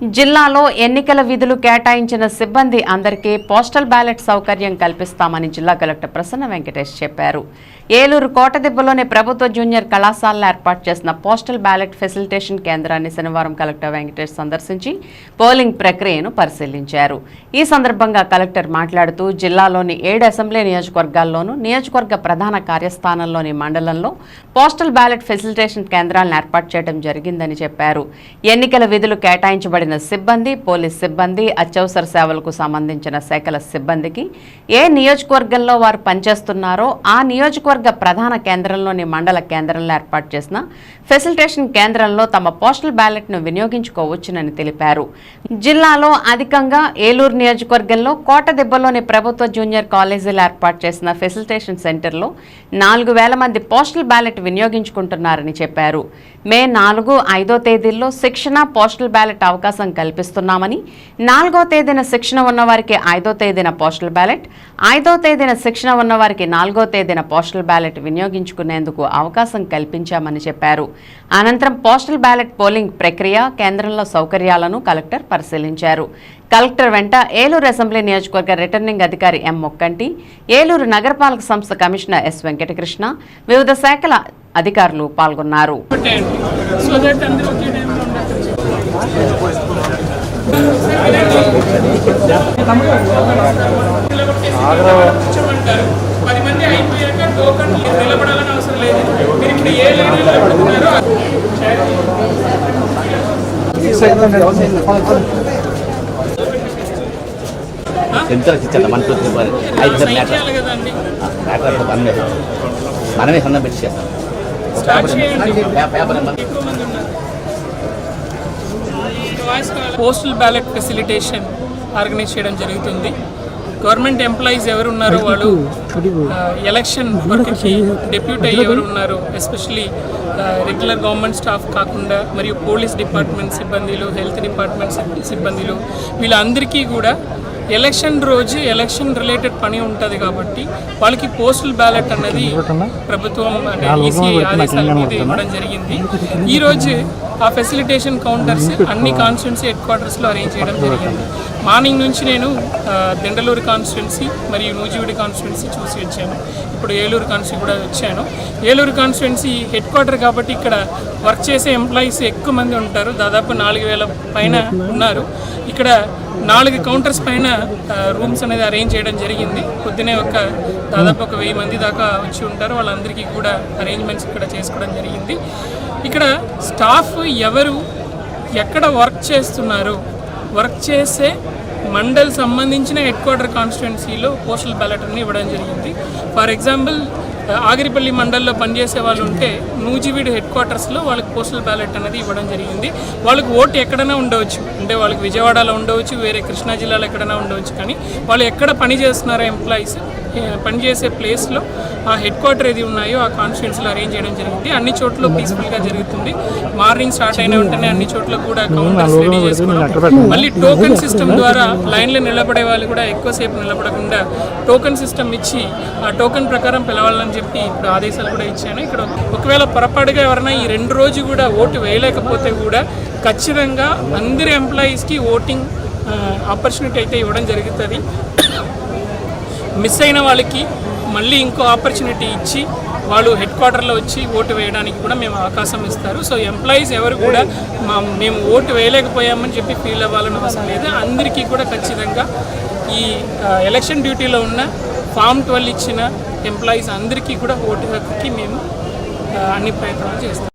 జిల్లాలో ఎన్నికల విధులు కేటాయించిన సిబ్బంది అందరికీ పోస్టల్ బ్యాలెట్ సౌకర్యం కల్పిస్తామని జిల్లా కలెక్టర్ ప్రసన్న వెంకటేష్ చెప్పారు. ఏలూరు కోటదిబ్బలోని ప్రభుత్వ జూనియర్ కళాశాలలో ఏర్పాటు చేసిన పోస్టల్ బ్యాలెట్ ఫెసిలిటేషన్ కేంద్రాన్ని శనివారం కలెక్టర్ వెంకటేష్ సందర్శించి పోలింగ్ ప్రక్రియను పరిశీలించారు. ఈ సందర్భంగా కలెక్టర్ మాట్లాడుతూ జిల్లాలోని ఏడు అసెంబ్లీ నియోజకవర్గాల్లోనూ నియోజకవర్గ ప్రధాన కార్యస్థానంలోని మండలంలో పోస్టల్ బ్యాలెట్ ఫెసిలిటేషన్ కేంద్రాలను ఏర్పాటు చేయడం జరిగిందని చెప్పారు. ఎన్నికల విధులు కేటాయించబడిన సిబ్బంది పోలీస్ సిబ్బంది అత్యవసర సేవలకు సంబంధించిన శాఖల సిబ్బందికి ఏ నియోజకవర్గంలో వారు పనిచేస్తున్నారో ఆ నియోజకవర్గ ప్రధాన కేంద్రంలోని మండల కేంద్రంలో ఏర్పాటు చేసిన ఫెసిలిటేషన్ కేంద్రంలో తమ పోస్టల్ బ్యాలెట్ను వినియోగించుకోవచ్చునని తెలిపారు. జిల్లాలో అధికంగా ఏలూరు నియోజకవర్గంలో కోటదిబ్బలోని ప్రభుత్వ జూనియర్ కాలేజీలు ఏర్పాటు చేసిన ఫెసిలిటేషన్ సెంటర్లో నాలుగు వేల మంది పోస్టల్ బ్యాలెట్ వినియోగించుకుంటున్నారని చెప్పారు. మే నాలుగు ఐదో తేదీల్లో శిక్షణ పోస్టల్ బ్యాలెట్ అవకాశం కల్పిస్తున్నామని నాలుగో తేదీన శిక్షణ ఉన్నవారికి ఐదో తేదీన పోస్టల్ బ్యాలెట్ ఐదో తేదీన శిక్షణ ఉన్నవారికి నాలుగో తేదీన పోస్టల్ బ్యాలెట్ వినియోగించుకునేందుకు అవకాశం కల్పించామని చెప్పారు. అనంతరం పోస్టల్ బ్యాలెట్ పోలింగ్ ప్రక్రియ కేంద్రంలో సౌకర్యాలను కలెక్టర్ పరిశీలించారు. కలెక్టర్ వెంట ఏలూరు అసెంబ్లీ నియోజకవర్గ రిటర్నింగ్ అధికారి ఎం మొక్కంటి ఏలూరు నగరపాలక సంస్థ కమిషనర్ ఎస్ వెంకటకృష్ణ వివిధ శాఖల అధికారులు పాల్గొన్నారు. పది మంది అయిపోయాక టోకన్ నిలబడాలని అవసరం లేదు. మీరు ఇప్పుడు ఏ లైన్లో పెడుతున్నారో సెంటర్ ఇచ్చాను ఐదు మ్యాటర్ మ్యాటర్ మనమే మనమే సొంతం పెట్టి చేస్తాం పేపర్ నెంబర్ ఎక్కువ మంది ఉన్నారు పోస్టల్ బ్యాలెట్ ఫెసిలిటేషన్ ఆర్గనైజ్ చేయడం జరుగుతుంది. గవర్నమెంట్ ఎంప్లాయీస్ ఎవరు ఉన్నారో వాళ్ళు ఎలక్షన్ వర్క్కి డెప్యూట్ అయ్యి ఎవరు ఉన్నారో ఎస్పెషలీ రెగ్యులర్ గవర్నమెంట్ స్టాఫ్ కాకుండా మరియు పోలీస్ డిపార్ట్మెంట్ సిబ్బందిలు హెల్త్ డిపార్ట్మెంట్ సిబ్- సిబ్బందిలు వీళ్ళందరికీ కూడా ఎలక్షన్ రోజు ఎలక్షన్ రిలేటెడ్ పని ఉంటుంది కాబట్టి వాళ్ళకి పోస్టల్ బ్యాలెట్ అన్నది ప్రభుత్వం అంటే ఈసీ ఆదేశాల మీద ఇవ్వడం జరిగింది. ఈ రోజు ఆ ఫెసిలిటేషన్ కౌంటర్స్ అన్ని కాన్స్టిట్యున్సీ హెడ్ క్వార్టర్స్లో అరేంజ్ చేయడం జరిగింది. మార్నింగ్ నుంచి నేను ఆ, దెండలూరు కాన్స్టిట్యున్సీ మరియు నూజివీడి కాన్స్టిట్యున్సీ చూసి వచ్చాను. ఇప్పుడు ఏలూరు కాన్స్టిట్యూ కూడా వచ్చాను. ఏలూరు కాన్స్టిట్యున్సీ హెడ్ క్వార్టర్ కాబట్టి ఇక్కడ వర్క్ చేసే ఎంప్లాయీస్ ఎక్కువ మంది ఉంటారు. దాదాపు నాలుగు వేల పైన ఉన్నారు. ఇక్కడ నాలుగు కౌంటర్స్ పైన రూమ్స్ అనేది అరేంజ్ చేయడం జరిగింది. పొద్దునే ఒక దాదాపు ఒక వెయ్యి మంది దాకా వచ్చి ఉంటారు. వాళ్ళందరికీ కూడా అరేంజ్మెంట్స్ ఇక్కడ చేసుకోవడం జరిగింది. ఇక్కడ స్టాఫ్ ఎవరు ఎక్కడ వర్క్ చేస్తున్నారు వర్క్ చేసే మండల్ సంబంధించిన హెడ్ క్వార్టర్ కాన్స్టిట్యున్సీలో పోస్టల్ బ్యాలెట్ అని ఇవ్వడం జరిగింది. ఫర్ ఎగ్జాంపుల్ ఆగిరిపల్లి మండల్లో పనిచేసే వాళ్ళు ఉంటే నూజివీడు హెడ్ క్వార్టర్స్లో వాళ్ళకి పోస్టల్ బ్యాలెట్ అనేది ఇవ్వడం జరిగింది. వాళ్ళకి ఓటు ఎక్కడైనా ఉండవచ్చు. అంటే వాళ్ళకి విజయవాడలో ఉండవచ్చు వేరే కృష్ణా జిల్లాలో ఎక్కడైనా ఉండవచ్చు. కానీ వాళ్ళు ఎక్కడ పని చేస్తున్నారో ఎంప్లాయీస్ పనిచేసే ప్లేస్లో ఆ హెడ్ క్వార్టర్ ఏది ఉన్నాయో ఆ కాన్స్టిట్యున్సీలో అరేంజ్ చేయడం జరిగింది. అన్ని చోట్ల పీస్ఫుల్గా జరుగుతుంది. మార్నింగ్ స్టార్ట్ అయిన వెంటనే అన్ని చోట్ల కూడా కౌంటర్స్ రెడీ చేసుకోవడం మళ్ళీ టోకెన్ సిస్టమ్ ద్వారా లైన్లో నిలబడే వాళ్ళు కూడా ఎక్కువసేపు నిలబడకుండా టోకెన్ సిస్టమ్ ఇచ్చి ఆ టోకెన్ ప్రకారం పిలవాలని చెప్పి ఇప్పుడు ఆదేశాలు కూడా ఇచ్చాను. ఇక్కడ ఒకవేళ పొరపాటుగా ఎవరైనా ఈ రెండు రోజు కూడా ఓటు వేయలేకపోతే కూడా ఖచ్చితంగా అందరి ఎంప్లాయీస్కి ఓటింగ్ ఆపర్చునిటీ అయితే ఇవ్వడం జరుగుతుంది. మిస్ అయిన వాళ్ళకి మళ్ళీ ఇంకో ఆపర్చునిటీ ఇచ్చి వాళ్ళు హెడ్ క్వార్టర్లో వచ్చి ఓటు వేయడానికి కూడా మేము అవకాశం ఇస్తారు. సో ఎంప్లాయీస్ ఎవరు కూడా మా మేము ఓటు వేయలేకపోయామని చెప్పి ఫీల్ అవ్వాలని అవసరం లేదు. అందరికీ కూడా ఖచ్చితంగా ఈ ఎలక్షన్ డ్యూటీలో ఉన్న ఫామ్ ట్వెల్వ్ ఇచ్చిన ఎంప్లాయీస్ అందరికీ కూడా ఓటు హక్కుకి మేము అన్ని ప్రయత్నాలు చేస్తాం.